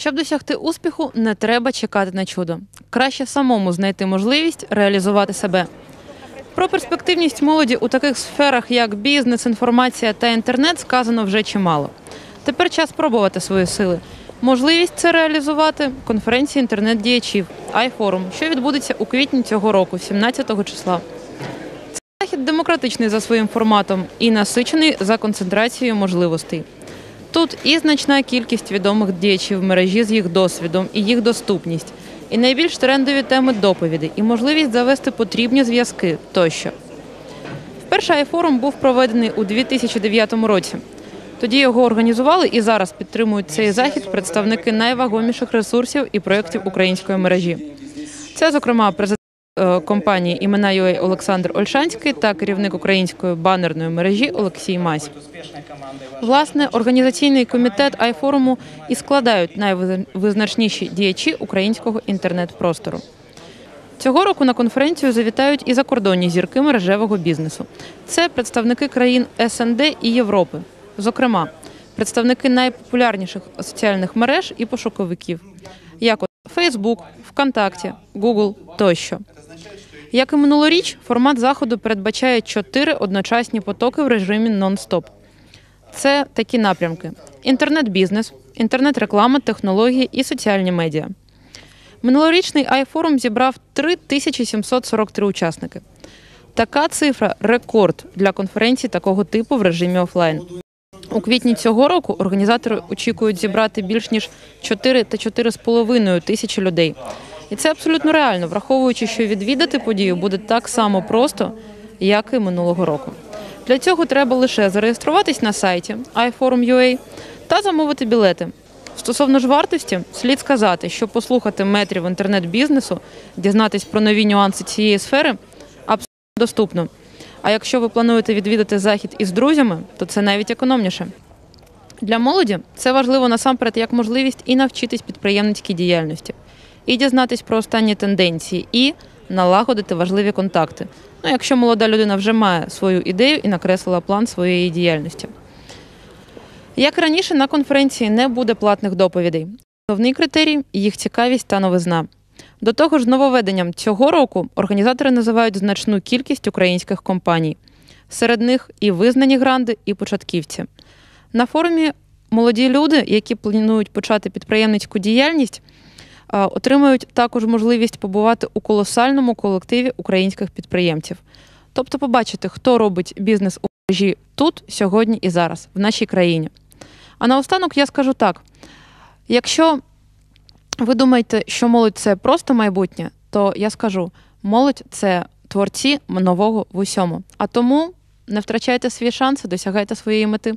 Щоб досягти успіху, не треба чекати на чудо. Краще самому знайти можливість реалізувати себе. Про перспективність молоді у таких сферах, як бізнес, інформація та інтернет, сказано вже чимало. Тепер час спробувати свої сили. Можливість це реалізувати конференції інтернет-діячів iForum, що відбудеться у квітні цього року, 17 числа. Це захід демократичний за своїм форматом і насичений за концентрацією можливостей. Тут і значна кількість відомих діячів мережі з їх досвідом і їх доступність, і найбільш трендові теми доповіді, і можливість завести потрібні зв'язки тощо. Вперше айфорум був проведений у 2009 році. Тоді його організували і зараз підтримують цей захід представники найвагоміших ресурсів і проєктів української мережі. Це, зокрема, президент компанії імена UA Олександр Ольшанський та керівник української банерної мережі Олексій Мась. Власне, організаційний комітет айфоруму і складають найвизначніші діячі українського інтернет-простору. Цього року на конференцію завітають і закордонні зірки мережевого бізнесу. Це представники країн СНД і Європи, зокрема, представники найпопулярніших соціальних мереж і пошуковиків, як от Facebook, ВКонтакті, Google тощо. Як і минулоріч, формат заходу передбачає чотири одночасні потоки в режимі нон-стоп. Це такі напрямки: інтернет-бізнес, інтернет-реклама, технології і соціальні медіа. Минулорічний iForum зібрав 3743 учасники. Така цифра рекорд для конференції такого типу в режимі офлайн. У квітні цього року організатори очікують зібрати більш ніж 4 та 4,5 тисячі людей. І це абсолютно реально, враховуючи, що відвідати подію буде так само просто, як і минулого року. Для цього треба лише зареєструватись на сайті iForum.ua та замовити білети. Стосовно ж вартості, слід сказати, що послухати метрів інтернет-бізнесу, дізнатись про нові нюанси цієї сфери абсолютно доступно. А якщо ви плануєте відвідати захід із друзями, то це навіть економніше. Для молоді це важливо насамперед як можливість і навчитись підприємницькій діяльності, і дізнатись про останні тенденції, і налагодити важливі контакти. Ну, якщо молода людина вже має свою ідею і накреслила план своєї діяльності. Як раніше, на конференції не буде платних доповідей. Головний критерій їх цікавість та новизна. До того ж, нововведенням цього року організатори називають значну кількість українських компаній. Серед них і визнані гранди, і початківці. На форумі молоді люди, які планують почати підприємницьку діяльність, отримають також можливість побувати у колосальному колективі українських підприємців. Тобто побачити, хто робить бізнес у мережі тут, сьогодні і зараз, в нашій країні. А наостанок я скажу так: якщо ви думаєте, що молодь це просто майбутнє, то я скажу: молодь це творці нового в усьому. А тому не втрачайте свої шанси, досягайте своєї мети.